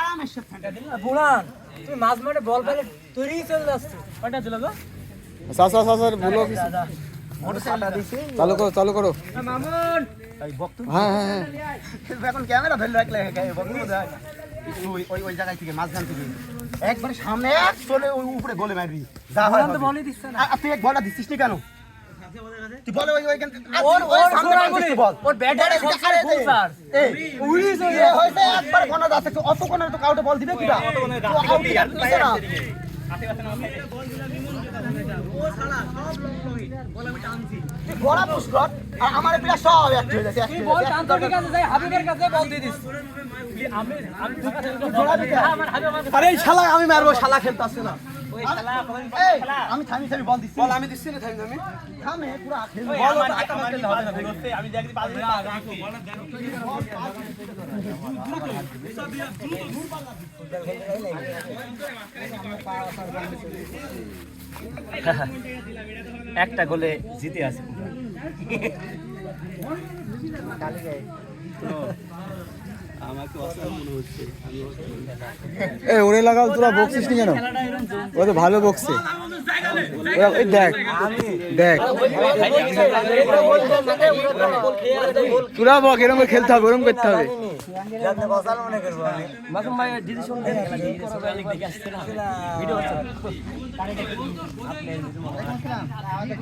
আরামের সাথে। বুড়ান তুমি মাঝ মাঠে বল পেলে তৈরি চলে যাচ্ছ। কয়টা দিল গো? চাচা চাচা বলো। কিছু। চালু করো চালু করো। মামুন! হ্যাঁ হ্যাঁ হ্যাঁ। এখন ক্যামেরা ধরে রাখলে দেখ ওই ওই ওই জায়গায় থেকে মাঝখান থেকে। একবারে সামনে এক চলে ওই উপরে গোলে মারবি। যা হয় দিচ্ছে না। তুই এক বলটা দিচ্ছিস নি কেন? তুই বলে ওই ওইখান ওর ওর সামনে ছোড়া টানছিস গুলি তুই বল। ওর ব্যাটারে বলে, সবসময় আরে ফুল দে। চার্জ এই, উড়ি চলে এ একবার কোনা যাচ্ছে অত কোনা তো কাউকে বল দিবে কিটা তো আউট দিছে না। তুই গড়া পুশ কর আর আমার প্লেয়ার সব এক হয়ে যাচ্ছে বল কাছে যাই হাবিবের কাছে বল দিয়ে দিস। আরে শালা আমি মারবো শালা খেলতে আসছে না। খেলা আমি থামি থামি বল দিচ্ছি বল আমি দিচ্ছি না থামি থামি থামে পুরো খেলব বল আমার তো আমার খেলতে হবে না বেরোতে আমি দেখি বাজি একটা গোলে জিতে আছে এ ওরে লাগাল তোরা বকছিস নি কেন? ও তো ভালো বকছে। এই দেখ দেখ। তোরা বক এরকম করে খেলতে হবে ওরকম করতে হবে।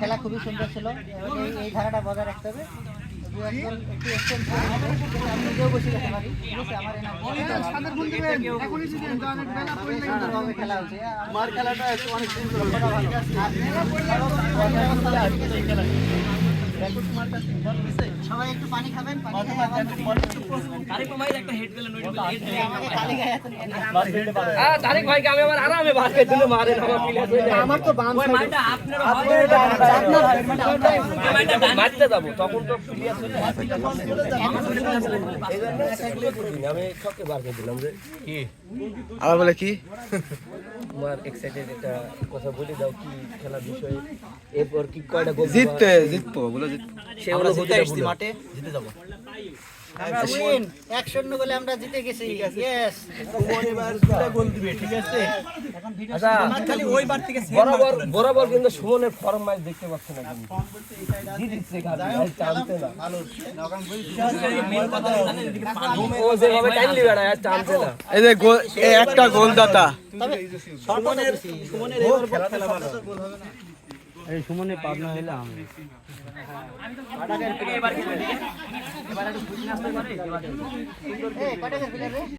খেলা খুবই সুন্দর ছিল। এই ধারাটা বজায় রাখতে হবে। আমার খেলাটা অনেক সুন্দর সবাই একটু পানি খাবেন পানি খেয়ে আবার তারিক ভাইকে আমি আমার আরামে আমার তো বাম মারতে যাব তখন তো আমি বার করে দিলাম যে কি? বলে কি? তোমার এক্সাইটেড একটা কথা বলে দাও কি খেলার বিষয়ে? এরপর কি কয়টা গোল জিততে জিতবো বলে জিতবো সে আমরা জিতে আসছি মাঠে জিতে যাব আমরা win, এক শূন্য গোলে আমরা জিতে গেছি ইয়েস গোল দিবে ঠিক আছে এখন ভিডিও আচ্ছা খালি ওই বার থেকে বরাবর বরাবর কিন্তু সুমনের ফর্ম ম্যাচ দেখতে পাচ্ছি না কিন্তু জিতছে খালি টানতে না ও যেভাবে টাইম লিবে না টানতে না এই যে একটা গোলদাতা এবার ফিটনেস সুমনে পাবনা হইলে আমি।